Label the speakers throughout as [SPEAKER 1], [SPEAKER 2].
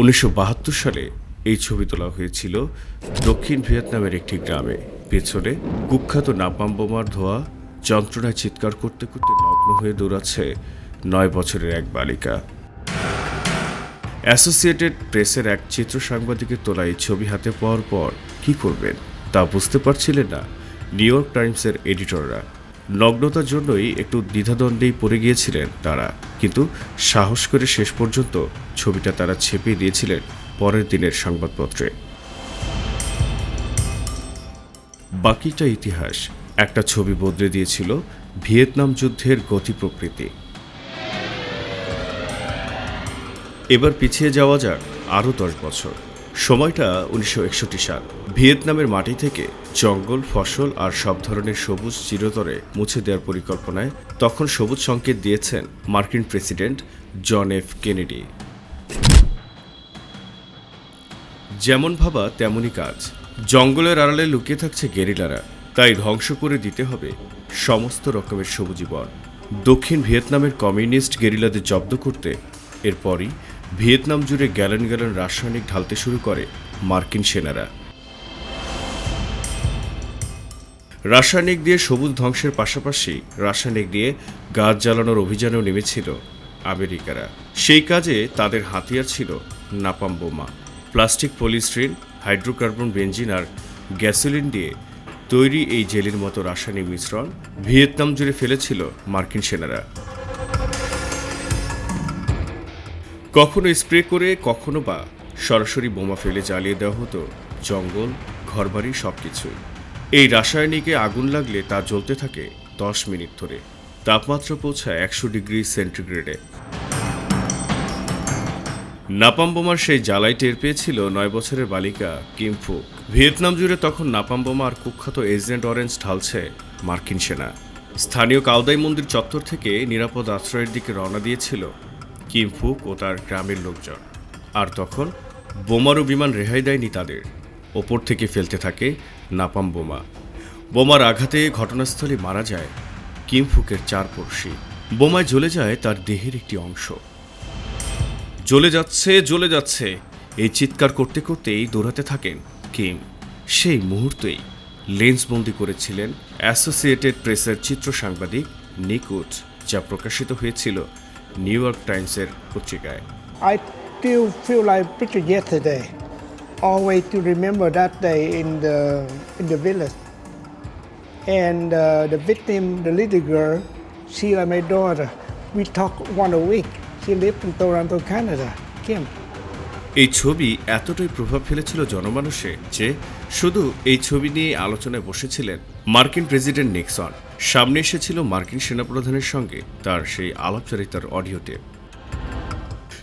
[SPEAKER 1] উনিশশো বাহাত্তর সালে এই ছবি তোলা হয়েছিল দক্ষিণ ভিয়েতনামের একটি গ্রামে। পেছনে কুখ্যাত নাপাম বোমার ধোয়া, যন্ত্রণায় চিৎকার করতে করতে নগ্ন হয়ে দৌড়াচ্ছে নয় বছরের এক বালিকা। অ্যাসোসিয়েটেড প্রেসের এক চিত্র সাংবাদিকের তোলা এই ছবি হাতে পাওয়ার পর কি করবেন তা বুঝতে পারছিলেন না নিউ ইয়র্ক টাইমসের এডিটররা। নগ্নতার জন্যই একটু দ্বিধাদ্বন্দ্বেই পড়ে গিয়েছিলেন তারা। কিন্তু সাহস করে শেষ পর্যন্ত ছবিটা তারা ছেপে দিয়েছিলেন পরের দিনের সংবাদপত্রে। বাকিটা ইতিহাস। একটা ছবি বদলে দিয়েছিল ভিয়েতনাম যুদ্ধের গতি প্রকৃতি। এবার পিছিয়ে যাওয়া যাক আরও দশ বছর। সময়টা উনিশশো একষট্টি সাল। ভিয়েতনামের মাটি থেকে জঙ্গল, ফসল আর সব ধরনের সবুজ চিরতরে মুছে দেওয়ার পরিকল্পনায় তখন সবুজ সংকেত দিয়েছেন মার্কিন প্রেসিডেন্ট জন এফ কেনেডি। যেমন ভাবা তেমনই কাজ। জঙ্গলের আড়ালে লুকিয়ে থাকছে গেরিলারা। তাই ধ্বংস করে দিতে হবে সমস্ত রকমের সবুজি বন দক্ষিণ ভিয়েতনামের কমিউনিস্ট গেরিলাদের জব্দ করতে এরপরই ভিয়েতনাম জুড়ে গ্যালন গ্যালন রাসায়নিক ঢালতে শুরু করে মার্কিন সেনারা। রাসায়নিক দিয়ে সবুজ ধ্বংসের পাশাপাশি রাসায়নিক দিয়ে গাছ জ্বালানোর অভিযানেও নেমেছিল আমেরিকারা। সেই কাজে তাদের হাতিয়ার ছিল নাপাম বোমা। প্লাস্টিক পলিস্ট্রিন হাইড্রোকার্বন বেঞ্জিন আর গ্যাসোলিন দিয়ে তৈরি এই জেলির মতো রাসায়নিক মিশ্রণ ভিয়েতনাম জুড়ে ফেলেছিল মার্কিন সেনারা। কখনো স্প্রে করে, কখনো বা সরাসরি বোমা ফেলে জ্বালিয়ে দেওয়া হতো। জঙ্গল, ঘরবাড়ি সব কিছু এই রাসায়নিকে আগুন লাগলে তা জ্বলতে থাকে দশ মিনিট ধরে। তাপমাত্রা পৌঁছায় একশো ডিগ্রি সেন্টিগ্রেডে। নাপাম বোমার সেই জ্বালাই টের পেয়েছিল নয় বছরের বালিকা কিম ফুক ভিয়েতনাম জুড়ে তখন নাপাম বোমা আর কুখ্যাত এজেন্ট অরেঞ্জ ঢালছে মার্কিন সেনা। স্থানীয় কাউদাই মন্দির চত্বর থেকে নিরাপদ আশ্রয়ের দিকে রওনা দিয়েছিল কিম ফুক ও তার গ্রামের লোকজন। আর তখন বোমারু বিমান রেহাই দেয়নি তাদের। ওপর থেকে ফেলতে থাকে নাপাম বোমা। বোমার আঘাতে ঘটনাস্থলে মারা যায় কিম ফুকের চার পড়শি বোমায় জ্বলে যায় তার দেহের একটি অংশ। জ্বলে যাচ্ছে জ্বলে যাচ্ছে। এই চিৎকার করতে করতেই দৌড়াতে থাকেন কিম। সেই মুহূর্তেই লেন্সবন্দি করেছিলেন অ্যাসোসিয়েটেড প্রেসের চিত্র সাংবাদিক নিকুট যা প্রকাশিত হয়েছিল নিউ ইয়র্ক টাইমসের পত্রিকায়
[SPEAKER 2] I still feel like picture yesterday. Always to remember that day in the in the village. And uh, the victim, the little girl, she and my daughter, we talk one a week. She lived in Toronto, Canada. Kim.
[SPEAKER 1] এই ছবি এতটাই প্রভাব ফেলেছিল জনমানসে যে শুধু এই ছবি নিয়ে আলোচনায় বসেছিলেন মার্কিন প্রেসিডেন্ট নিক্সন। সামনে এসেছিল মার্কিন সেনাপ্রধানের সঙ্গে তার সেই আলাপচারিতার অডিও টেপ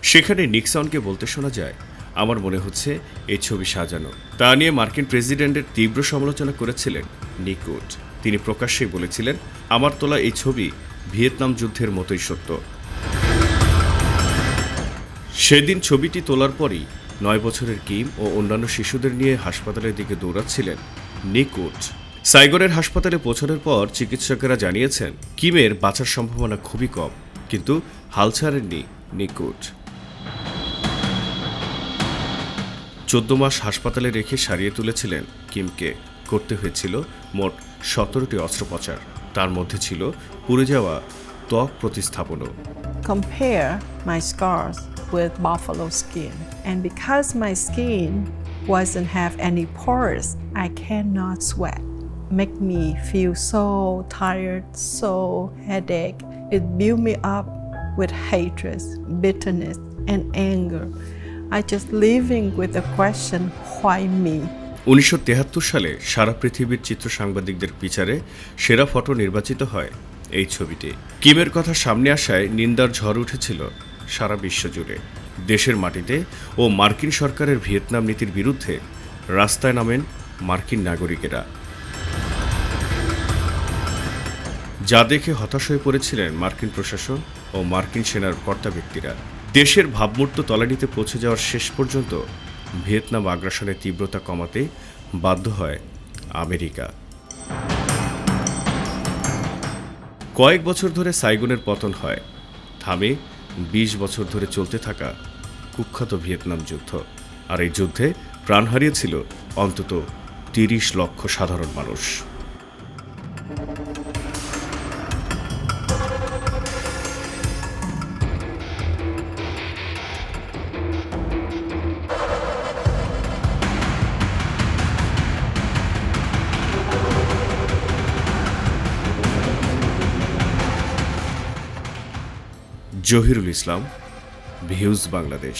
[SPEAKER 1] সেখানে নিক্সনকে বলতে শোনা যায়, আমার মনে হচ্ছে এই ছবি সাজানো। তা নিয়ে মার্কিন প্রেসিডেন্টের তীব্র সমালোচনা করেছিলেন নিকুট। তিনি প্রকাশ্যেই বলেছিলেন, আমার তোলা এই ছবি ভিয়েতনাম যুদ্ধের মতোই সত্য। সেদিন ছবিটি তোলার পরই নয় বছরের কিম ও অন্যান্য শিশুদের নিয়ে হাসপাতালের দিকে দৌড়াচ্ছিলেন নিকুট। সাইগনের হাসপাতালে পৌঁছানোর পর চিকিৎসকেরা জানিয়েছেন, কিমের বাঁচার সম্ভাবনা খুবই কম, কিন্তু হাল ছাড়েননি নিকুট। চোদ্দ মাস হাসপাতালে রেখে সারিয়ে তুলেছিলেন কিমকে। করতে হয়েছিল মোট সতেরোটি অস্ত্রোপচার। তার মধ্যে ছিল পুড়ে যাওয়া ত্বক প্রতিস্থাপনও।
[SPEAKER 3] Compare my with buffalo skin. And because my skin wasn't have any pores, I cannot sweat. Make me feel so tired, so headache. It built me up with hatred, bitterness, and anger. I just living with the question, why me?
[SPEAKER 1] উনিশশো সালে সারা পৃথিবীর চিত্র সাংবাদিকদের বিচারে সেরা photo নির্বাচিত হয় এই ছবিটি কিমের কথা সামনে আসায় নিন্দার ঝড় উঠেছিল সারা বিশ্ব জুড়ে। দেশের মাটিতে ও মার্কিন সরকারের ভিয়েতনাম নীতির বিরুদ্ধে রাস্তায় নামেন মার্কিন নাগরিকেরা। যা দেখে হতাশ হয়ে পড়েছিলেন মার্কিন প্রশাসন ও মার্কিন সেনার কর্তা ব্যক্তিরা। দেশের ভাবমূর্ত তলানিতে পৌঁছে যাওয়ার শেষ পর্যন্ত ভিয়েতনাম আগ্রাসনের তীব্রতা কমাতে বাধ্য হয় আমেরিকা। কয়েক বছর ধরে সাইগনের পতন হয়। থামে বিশ বছর ধরে চলতে থাকা কুখ্যাত ভিয়েতনাম যুদ্ধ। আর এই যুদ্ধে প্রাণ হারিয়েছিল অন্তত তিরিশ লক্ষ সাধারণ মানুষ। জহিরুল ইসলাম ভিউজ বাংলাদেশ।